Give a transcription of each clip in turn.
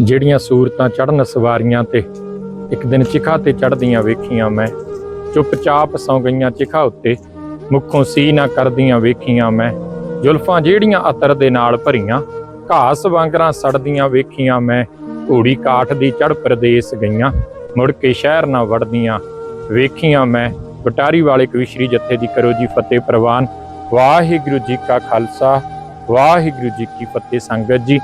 ਜਿਹੜੀਆਂ ਸੂਰਤਾਂ ਚੜਨ ਸਵਾਰੀਆਂ ਤੇ ਇੱਕ ਦਿਨ ਚਿਖਾ ਤੇ ਚੜਦੀਆਂ ਵੇਖੀਆਂ ਮੈਂ, ਚੁੱਪਚਾਪ ਸੌ ਗਈਆਂ ਚਿਖਾ ਉੱਤੇ, ਮੁੱਖੋਂ ਸੀ ਨਾ ਕਰਦੀਆਂ ਵੇਖੀਆਂ ਮੈਂ, ਜ਼ੁਲਫਾਂ ਜਿਹੜੀਆਂ ਅਤਰ ਦੇ ਨਾਲ ਭਰੀਆਂ, ਘਾਸ ਵਾਂਗਰਾਂ ਸੜਦੀਆਂ ਵੇਖੀਆਂ ਮੈਂ, ਘੋੜੀ ਕਾਠ ਦੀ ਚੜ ਪ੍ਰਦੇਸ ਗਈਆਂ, ਮੁੜ ਕੇ ਸ਼ਹਿਰ ਨਾ ਵੜਦੀਆਂ ਵੇਖੀਆਂ ਮੈਂ ਬਟਾਰੀ ਵਾਲੇ ਕਵਿਸ਼ਰੀ ਜੱਥੇ ਦੀ ਕਰੋ ਜੀ ਫਤਿਹ ਪ੍ਰਵਾਨ, ਵਾਹਿਗੁਰੂ ਜੀ ਕਾ ਖਾਲਸਾ, ਵਾਹਿਗੁਰੂ ਜੀ ਕੀ ਫਤਿਹ ਸੰਗਤ ਜੀ।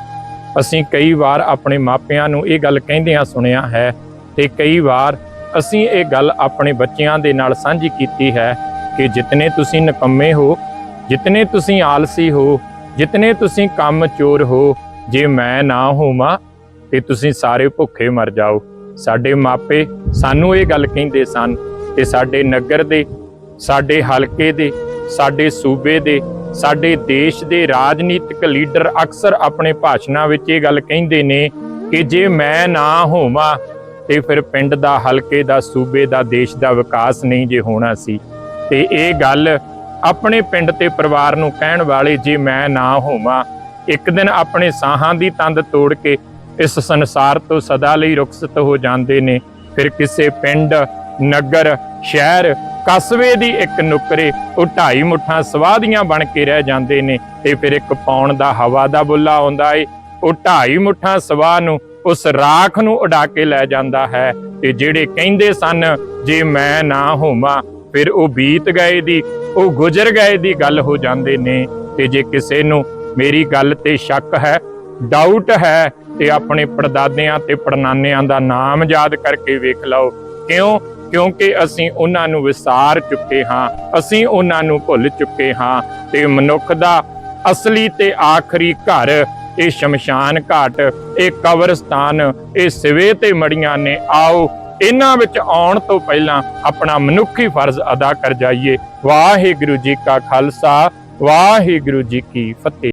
ਅਸੀਂ ਕਈ ਵਾਰ ਆਪਣੇ ਮਾਪਿਆਂ ਨੂੰ ਇਹ ਗੱਲ ਕਹਿੰਦਿਆਂ ਸੁਣਿਆ ਹੈ ਤੇ ਕਈ ਵਾਰ ਅਸੀਂ ਇਹ ਗੱਲ ਆਪਣੇ ਬੱਚਿਆਂ ਦੇ ਨਾਲ ਸਾਂਝੀ ਕੀਤੀ ਹੈ ਕਿ ਜਿਤਨੇ ਤੁਸੀਂ ਨਕੰਮੇ ਹੋ, ਜਿਤਨੇ ਤੁਸੀਂ ਆਲਸੀ ਹੋ, ਜਿਤਨੇ ਤੁਸੀਂ ਕੰਮ ਚੋਰ ਹੋ, ਜੇ ਮੈਂ ਨਾ ਹੋਵਾਂ ਤੇ ਤੁਸੀਂ ਸਾਰੇ ਭੁੱਖੇ ਮਰ ਜਾਓ। ਸਾਡੇ ਮਾਪੇ ਸਾਨੂੰ ਇਹ ਗੱਲ ਕਹਿੰਦੇ ਸਨ ਤੇ ਸਾਡੇ ਨਗਰ ਦੇ, ਸਾਡੇ ਹਲਕੇ ਦੇ, ਸਾਡੇ ਸੂਬੇ ਦੇ ਸਾਡੇ ਦੇਸ਼ ਦੇ ਰਾਜਨੀਤਿਕ ਲੀਡਰ ਅਕਸਰ ਆਪਣੇ ਭਾਸ਼ਣਾਂ ਵਿੱਚ ਇਹ ਗੱਲ ਕਹਿੰਦੇ ਨੇ ਕਿ ਜੇ ਮੈਂ ਨਾ ਹੋਵਾਂ ਤੇ ਫਿਰ ਪਿੰਡ ਦਾ, ਹਲਕੇ ਦਾ, ਸੂਬੇ ਦਾ, ਦੇਸ਼ ਦਾ ਵਿਕਾਸ ਨਹੀਂ ਜੇ ਹੋਣਾ ਸੀ। ਤੇ ਇਹ ਗੱਲ ਆਪਣੇ ਪਿੰਡ ਤੇ ਪਰਿਵਾਰ ਨੂੰ ਕਹਿਣ ਵਾਲੇ ਜੇ ਮੈਂ ਨਾ ਹੋਵਾਂ, ਇੱਕ ਦਿਨ ਆਪਣੇ ਸਾਹਾਂ ਦੀ ਤੰਦ ਤੋੜ ਕੇ ਇਸ ਸੰਸਾਰ ਤੋਂ ਸਦਾ ਲਈ ਰੁਖਸਤ ਹੋ ਜਾਂਦੇ ਨੇ। ਫਿਰ ਕਿਸੇ ਪਿੰਡ, ਨਗਰ, ਸ਼ਹਿਰ ਕਸਬੇ ਦੀ ਇੱਕ ਨੁਕਰੇ ਉਹ ਢਾਈ ਮੁੱਠਾਂ ਸਵਾਦੀਆਂ ਬਣ ਕੇ ਰਹਿ ਜਾਂਦੇ ਨੇ ਤੇ ਫਿਰ ਇੱਕ ਪੌਣ ਦਾ ਹਵਾ ਦਾ ਬੁੱਲਾ ਆਉਂਦਾ ਏ। ਉਹ ਢਾਈ ਮੁੱਠਾਂ ਸਵਾਹ ਨੂੰ ਉਸ ਰਾਖ ਨੂੰ ਉਡਾ ਕੇ ਲੈ ਜਾਂਦਾ ਹੈ ਤੇ ਜਿਹੜੇ ਕਹਿੰਦੇ ਸਨ, ਜੇ ਮੈਂ ਨਾ ਹੋਵਾਂ, ਫਿਰ ਉਹ ਬੀਤ ਗਏ ਦੀ, ਉਹ ਗੁਜ਼ਰ ਗਏ ਦੀ ਗੱਲ ਹੋ ਜਾਂਦੇ ਨੇ। ਤੇ ਜੇ ਕਿਸੇ ਨੂੰ ਮੇਰੀ ਗੱਲ ਤੇ ਸ਼ੱਕ ਹੈ ਡਾਊਟ ਹੈ, ਤੇ ਆਪਣੇ ਪੜਦਾਦਿਆਂ ਤੇ ਪੜਨਾਨਿਆਂ ਦਾ ਨਾਮ ਯਾਦ ਕਰਕੇ ਵੇਖ ਲਓ। ਕਿਉਂ? ਕਿਉਂਕਿ ਅਸੀਂ ਉਹਨਾਂ ਨੂੰ ਵਿਸਾਰ ਚੁੱਕੇ ਹਾਂ, ਅਸੀਂ ਉਹਨਾਂ ਨੂੰ ਭੁੱਲ ਚੁੱਕੇ ਹਾਂ ਤੇ ਮਨੁੱਖ ਦਾ ਅਸਲੀ ਤੇ ਆਖਰੀ ਘਰ ਇਹ ਸ਼ਮਸ਼ਾਨ ਘਾਟ, ਇਹ ਕਬਰਸਤਾਨ, ਇਹ ਸਿਵੇ ਤੇ ਮੜੀਆਂ ਨੇ, ਆਓ ਇਹਨਾਂ ਵਿੱਚ ਆਉਣ ਤੋਂ ਪਹਿਲਾਂ ਆਪਣਾ ਮਨੁੱਖੀ ਫਰਜ਼ ਅਦਾ ਕਰ ਜਾਈਏ। ਵਾਹਿਗੁਰੂ ਜੀ ਕਾ ਖਾਲਸਾ, ਵਾਹਿਗੁਰੂ ਜੀ ਕੀ ਫਤਿਹ।